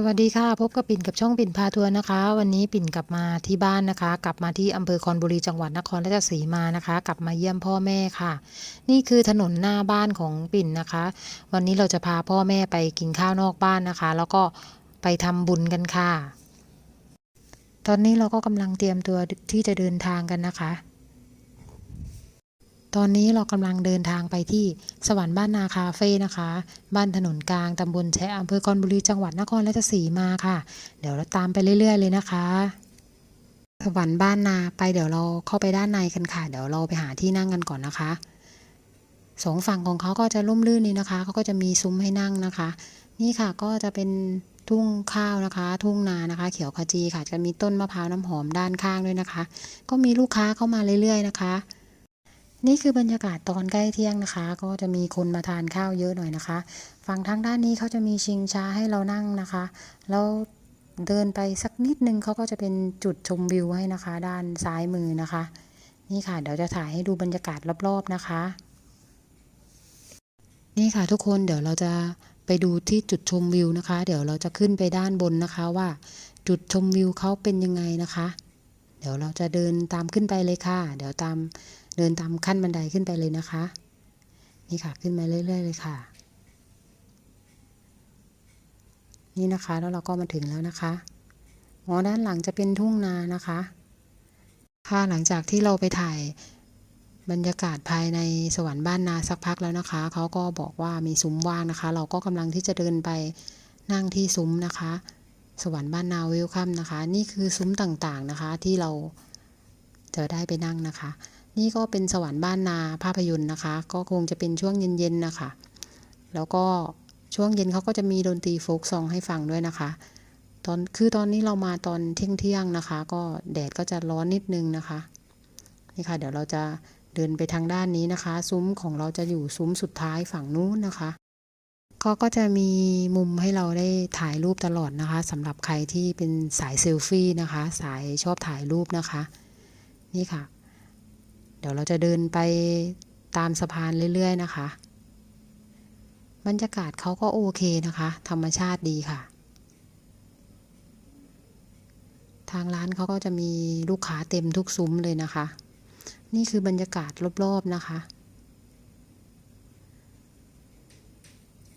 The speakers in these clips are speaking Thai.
สวัสดีค่ะ พบกับปิ่นกับช่องปิ่นพาทัวร์นะคะ วันนี้ปิ่นกลับมาที่บ้านนะคะ กลับมาที่อำเภอคอนบุรีจังหวัดนครราชสีมานะคะ กลับมาเยี่ยมพ่อแม่ค่ะ นี่คือถนนหน้าบ้านของปิ่นนะคะ วันนี้เราจะพาพ่อแม่ไปกินข้าวนอกบ้านนะคะ แล้วก็ไปทำบุญกันค่ะ ตอนนี้เราก็กำลังเตรียมตัวที่จะเดินทางกันนะคะ ตอนนี้เรากำลังเดินทางไปที่สวรรค์บ้านนาคาเฟ่นะคะ บ้านถนนกลางตำบลแชะอำเภอคอนบุรีจังหวัดนครราชสีมาค่ะ เดี๋ยวเราตามไปเรื่อย ๆ เลยนะคะ สวรรค์บ้านนาไปเดี๋ยวเราเข้าไปด้านในกันค่ะ เดี๋ยวเราไปหาที่นั่งกันก่อนนะคะสองฝั่งของเขาก็จะร่มรื่นนี่นะคะเขาก็จะมีซุ้มให้นั่งนะคะ นี่ค่ะก็จะเป็นทุ่งข้าวนะคะ ทุ่งนานะคะ เขียวขจีค่ะ จะมีต้นมะพร้าวน้ำหอมด้านข้างด้วยนะคะ ก็มีลูกค้าเข้ามาเรื่อยๆนะคะ นี่คือบรรยากาศตอนใกล้เที่ยงนะคะ ก็จะมีคนมาทานข้าวเยอะหน่อยนะคะ ฝั่งทางด้านนี้เขาจะมีชิงช้าให้เรานั่งนะคะ แล้วเดินไปสักนิดนึงเขาก็จะเป็นจุดชมวิวให้นะคะ ด้านซ้ายมือนะคะ นี่ค่ะ เดี๋ยวจะถ่ายให้ดูบรรยากาศรอบๆนะคะ นี่ค่ะทุกคนเดี๋ยวเราจะไปดูที่จุดชมวิวนะคะ เดี๋ยวเราจะขึ้นไปด้านบนนะคะว่า จุดชมวิวเขาเป็นยังไงนะคะ เดี๋ยวเราจะเดินตามขึ้นไปเลยค่ะ เดี๋ยวตาม เดินตามขั้นบันไดขึ้นไปเลยนะคะ นี่ค่ะขึ้นมาเรื่อย ๆ เลยค่ะ นี่นะคะแล้วเราก็มาถึงแล้วนะคะอ๋อด้านหลังจะเป็นทุ่งนานะคะ ค่ะหลังจากที่เราไปถ่ายบรรยากาศภายในสวรรค์บ้านนาสักพักแล้วนะคะ เขาก็บอกว่ามีซุ้มว่างนะคะ เราก็กำลังที่จะเดินไปนั่งที่ซุ้มนะคะ สวรรค์บ้านนาเวลคัมนะคะ นี่คือซุ้มต่างๆนะคะที่เราจะได้ไปนั่งนะคะ นี่ก็เป็นสวรรค์บ้านนาภาพยนตร์นะคะ ก็คงจะเป็นช่วงเย็นๆนะคะ แล้วก็ช่วงเย็นเขาก็จะมีดนตรีโฟกซองให้ฟังด้วยนะคะ ตอนคือตอนนี้เรามาตอนเที่ยงๆนะคะ ก็แดดก็จะร้อนนิดนึงนะคะ นี่ค่ะ เดี๋ยวเราจะเดินไปทางด้านนี้นะคะ ซุ้มของเราจะอยู่ซุ้มสุดท้ายฝั่งนู้นนะคะก็ก็จะมีมุมให้เราได้ถ่ายรูปตลอดนะคะสำหรับใครที่เป็นสายเซลฟี่นะคะ สายชอบถ่ายรูปนะคะ นี่ค่ะ เดี๋ยวเราจะเดินไปตามสะพานเรื่อย ๆ นะคะ บรรยากาศเขาก็โอเคนะคะ ธรรมชาติดีค่ะ ทางร้านเขาก็จะมีลูกค้าเต็มทุกซุ้มเลยนะคะ นี่คือบรรยากาศรอบ ๆ นะคะ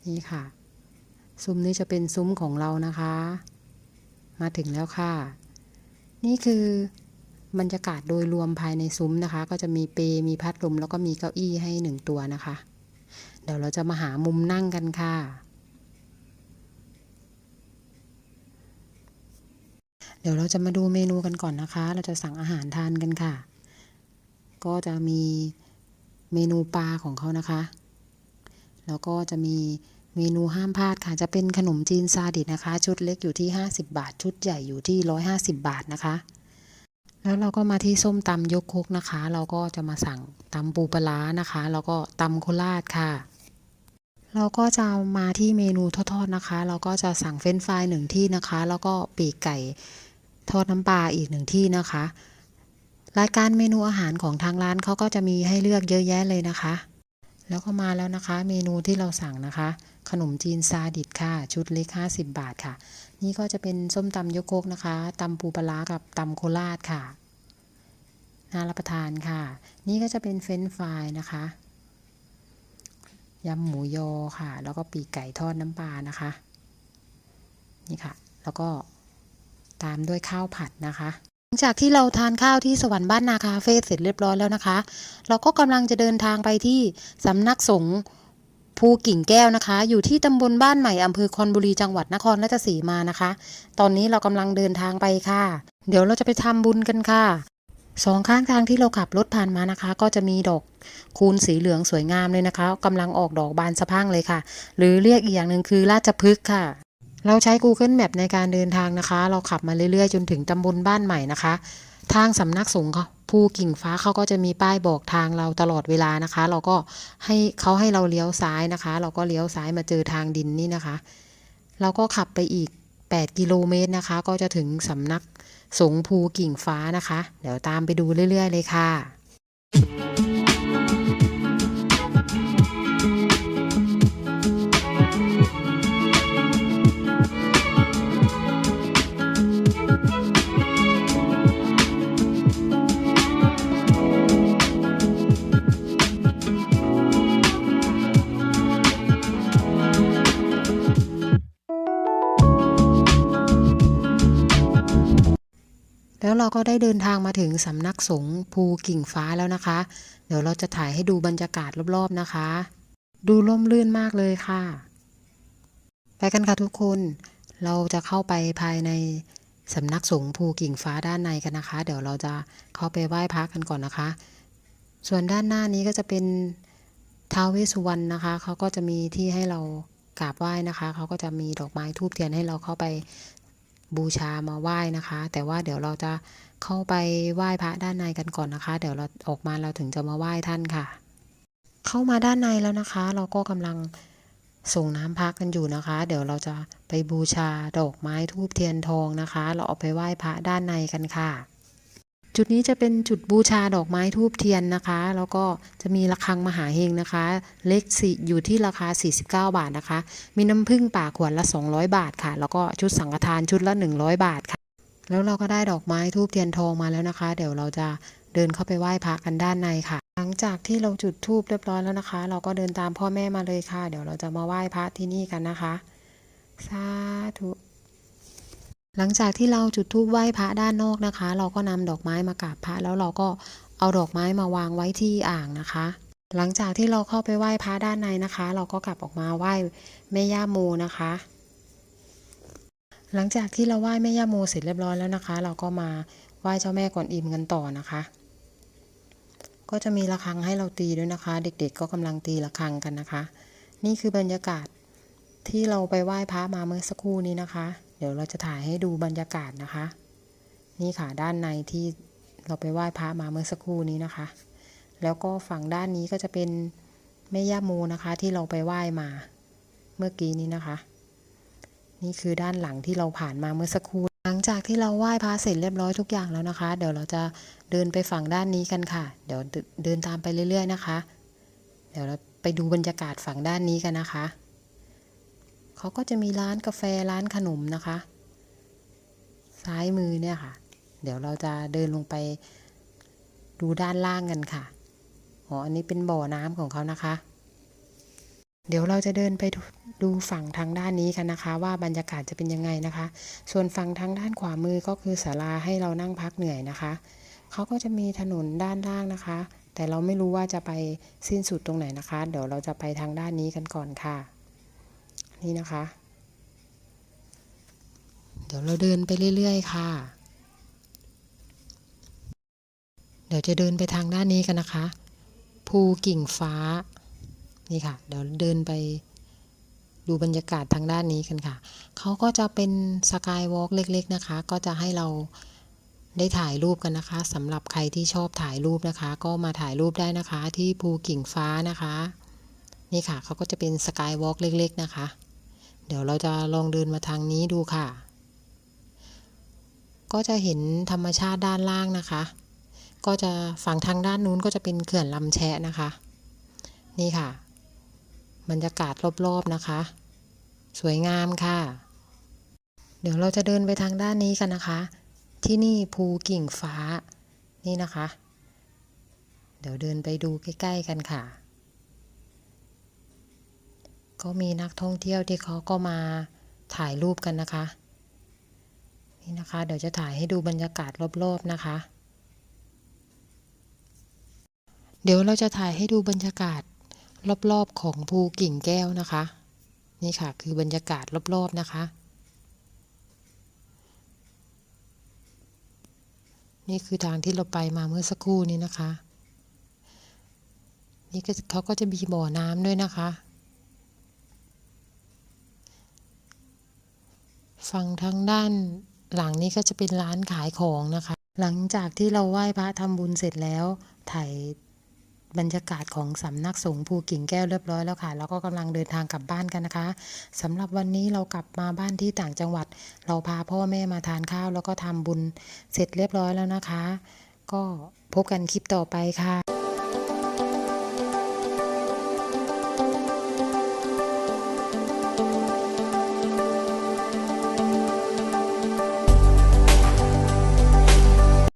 นี่ค่ะ ซุ้มนี้จะเป็นซุ้มของเรานะคะ มาถึงแล้วค่ะ นี่คือ บรรยากาศโดยรวมภายในซุ้มนะคะ ก็จะมีเปมีพัดลมแล้วก็มีเก้าอี้ให้หนึ่งตัวนะคะ เดี๋ยวเราจะมาหามุมนั่งกันค่ะเดี๋ยวเราจะมาดูเมนูกันก่อนนะคะ เราจะสั่งอาหารทานกันค่ะ ก็จะมีเมนูปลาของเขานะคะ แล้วก็จะมีเมนูห้ามพลาดค่ะ จะเป็นขนมจีนซาดิสนะคะ ชุดเล็กอยู่ที่ 50 บาท ชุดใหญ่อยู่ที่ 150 บาทนะคะ แล้วเราก็มาที่ส้มตำยกคุกนะคะ เราก็จะมาสั่งตำปูปลานะคะ แล้วก็ตำโคราชค่ะ เราก็จะมาที่เมนูทอดๆนะคะ เราก็จะสั่งเฟรนฟรายหนึ่งที่นะคะ แล้วก็ปีกไก่ทอดน้ำปลาอีกหนึ่งที่นะคะ รายการเมนูอาหารของทางร้านเขาก็จะมีให้เลือกเยอะแยะเลยนะคะ แล้วก็มาแล้วนะคะ เมนูที่เราสั่งนะคะ ขนมจีนซาดิสค่ะ ชุดเล็ก 50 บาทค่ะ นี่ก็จะเป็นส้มตำยกโคกนะคะตำปูปลากับตำโคราชค่ะน่ารับประทานค่ะ นี่ก็จะเป็นเฟรนช์ฟรายนะคะยำหมูยอค่ะ แล้วก็ปีกไก่ทอดน้ำปลานะคะ นี่ค่ะ แล้วก็ตามด้วยข้าวผัดนะคะ หลังจากที่เราทานข้าวที่สวรรค์บ้านนาคาเฟ่เสร็จเรียบร้อยแล้วนะคะ เราก็กำลังจะเดินทางไปที่สำนักสงฆ์ภูกิ่งแก้วนะคะ อยู่ที่ตำบลบ้านใหม่อำเภอคอนบุรีจังหวัดนครราชสีมานะคะ ตอนนี้เรากำลังเดินทางไปค่ะ เดี๋ยวเราจะไปทำบุญกันค่ะสองข้างทางที่เราขับรถผ่านมานะคะ ก็จะมีดอกคูณสีเหลืองสวยงามเลยนะคะกำลังออกดอกบานสะพั่งเลยค่ะ หรือเรียกอีกอย่างหนึ่งคือราชพฤกษ์ค่ะ เราใช้ Google Map ในการเดินทางนะคะ เราขับมาเรื่อยๆ จนถึงตำบลบ้านใหม่นะคะ ทางสำนักสงฆ์ภูกิ่งฟ้าเขาก็จะมีป้ายบอกทางเราตลอดเวลานะคะ เราก็ให้เขาให้เราเลี้ยวซ้ายนะคะ เราก็เลี้ยวซ้ายมาเจอทางดินนี่นะคะ เราก็ขับไปอีก 8 กิโลเมตรนะคะ ก็จะถึงสำนักสงฆ์ภูกิ่งฟ้านะคะ เดี๋ยวตามไปดูเรื่อย ๆ เลยค่ะ แล้วเราก็ได้เดินทางมาถึงสำนักสงฆ์ภูกิ่งฟ้าแล้วนะคะ เดี๋ยวเราจะถ่ายให้ดูบรรยากาศรอบๆนะคะ ดูร่มรื่นมากเลยค่ะ ไปกันค่ะทุกคน เราจะเข้าไปภายในสำนักสงฆ์ภูกิ่งฟ้าด้านในกันนะคะ เดี๋ยวเราจะเข้าไปไหว้พระกันก่อนนะคะ ส่วนด้านหน้านี้ก็จะเป็นท้าวเวสสุวรรณนะคะเขาก็จะมีที่ให้เรากราบไหว้นะคะเขาก็จะมีดอกไม้ทูบเทียนให้เราเข้าไป บูชามาไหว้นะคะ แต่ว่าเดี๋ยวเราจะเข้าไปไหว้พระด้านในกันก่อนนะคะ เดี๋ยวเราออกมาเราถึงจะมาไหว้ท่านค่ะ เข้ามาด้านในแล้วนะคะ เราก็กำลังส่งน้ำพักกันอยู่นะคะ เดี๋ยวเราจะไปบูชาดอกไม้ทูบเทียนทองนะคะ เราเอาไปไหว้พระด้านในกันค่ะ จุดนี้จะเป็นจุดบูชาดอกไม้ทูบเทียนนะคะ แล้วก็จะมีระฆังมหาเฮงนะคะ เล็กสิอยู่ที่ราคา 49 บาทนะคะ มีน้ำผึ้งป่าขวดละ 200 บาทค่ะ แล้วก็ชุดสังฆทานชุดละ 100 บาทค่ะ แล้วเราก็ได้ดอกไม้ทูบเทียนทองมาแล้วนะคะ เดี๋ยวเราจะเดินเข้าไปไหว้พระกันด้านในค่ะ หลังจากที่เราจุดธูปเรียบร้อยแล้วนะคะ เราก็เดินตามพ่อแม่มาเลยค่ะ เดี๋ยวเราจะมาไหว้พระที่นี่กันนะคะ สาธุ หลังจากที่เราจุดธูปไหว้พระด้านนอกนะคะ เราก็นำดอกไม้มากราบพระแล้วเราก็เอาดอกไม้มาวางไว้ที่อ่างนะคะ หลังจากที่เราเข้าไปไหว้พระด้านในนะคะ เราก็กลับออกมาไหว้แม่ย่าโมนะคะ หลังจากที่เราไหว้แม่ย่าโมเสร็จเรียบร้อยแล้วนะคะ เราก็มาไหว้เจ้าแม่กวนอิมกันต่อนะคะ ก็จะมีระฆังให้เราตีด้วยนะคะ เด็กๆ ก็กำลังตีระฆังกันนะคะ นี่คือบรรยากาศที่เราไปไหว้พระมาเมื่อสักครู่นี้นะคะ ดี๋ยวเราจะถ่ายให้ดูบรรยากาศนะคะ นี่ค่ะด้านในที่เราไปไหว้พระมาเมื่อสักครู่นี้นะคะ แล้วก็ฝั่งด้านนี้ก็จะเป็นแม่ย่าโมนะคะที่เราไปไหว้มา เมื่อกี้นี้นะคะ นี่คือด้านหลังที่เราผ่านมาเมื่อสักครู่หลังจากที่เราไหว้พระเสร็จเรียบร้อยทุกอย่างแล้วนะคะ เดี๋ยวเราจะเดินไปฝั่งด้านนี้กันค่ะ เดี๋ยวเดินเดินตามไปเรื่อย ๆ นะคะ เดี๋ยวเราไปดูบรรยากาศฝั่งด้านนี้กันนะคะ เขาก็จะมีร้านกาแฟร้านขนมนะคะ ซ้ายมือเนี่ยค่ะ เดี๋ยวเราจะเดินลงไปดูด้านล่างกันค่ะอ๋ออันนี้เป็นบ่อน้ำของเขานะคะ เดี๋ยวเราจะเดินไปดูดูฝั่งทางด้านนี้กันนะคะ ว่าบรรยากาศจะเป็นยังไงนะคะ ส่วนฝั่งทางด้านขวามือก็คือศาลาให้เรานั่งพักเหนื่อยนะคะเขาก็จะมีถนนด้านล่างนะคะ แต่เราไม่รู้ว่าจะไปสิ้นสุดตรงไหนนะคะ เดี๋ยวเราจะไปทางด้านนี้กันก่อนค่ะ นี่นะคะ เดี๋ยวเราเดินไปเรื่อย ๆ ค่ะ เดี๋ยวจะเดินไปทางด้านนี้กันนะคะ ภูกิ่งฟ้า นี่ค่ะ เดี๋ยวเดินไปดูบรรยากาศทางด้านนี้กันค่ะ เขาก็จะเป็นสกายวอล์กเล็ก ๆ นะคะ ก็จะให้เราได้ถ่ายรูปกันนะคะสำหรับใครที่ชอบถ่ายรูปนะคะ ก็มาถ่ายรูปได้นะคะ ที่ภูกิ่งฟ้านะคะ นี่ค่ะเขาก็จะเป็นสกายวอล์กเล็ก ๆ นะคะ เดี๋ยวเราจะลองเดินมาทางนี้ดูค่ะ ก็จะเห็นธรรมชาติด้านล่างนะคะ ก็จะฝั่งทางด้านนู้นก็จะเป็นเขื่อนลำแชะนะคะ นี่ค่ะ บรรยากาศรอบๆนะคะ สวยงามค่ะ เดี๋ยวเราจะเดินไปทางด้านนี้กันนะคะ ที่นี่ภูกิ่งฟ้านี่นะคะ เดี๋ยวเดินไปดูใกล้ ๆ กันค่ะ ก็มีนักท่องเที่ยวที่เขาก็มาถ่ายรูปกันนะคะ นี่นะคะ เดี๋ยวจะถ่ายให้ดูบรรยากาศรอบๆนะคะ เดี๋ยวเราจะถ่ายให้ดูบรรยากาศรอบๆของภูกิ่งแก้วนะคะ นี่ค่ะ คือบรรยากาศรอบๆนะคะ นี่คือทางที่เราไปมาเมื่อสักครู่นี้นะคะ นี่เขาก็จะมีบ่อน้ำด้วยนะคะ ฝั่งทางด้านหลังนี้ก็จะเป็นร้านขายของนะคะ หลังจากที่เราไหว้พระทำบุญเสร็จแล้ว ถ่ายบรรยากาศของสำนักสงฆ์ภูกิ่งแก้วเรียบร้อยแล้วค่ะ แล้วก็กำลังเดินทางกลับบ้านกันนะคะสำหรับวันนี้เรากลับมาบ้านที่ต่างจังหวัด เราพาพ่อแม่มาทานข้าว แล้วก็ทำบุญเสร็จเรียบร้อยแล้วนะคะ ก็พบกันคลิปต่อไปค่ะ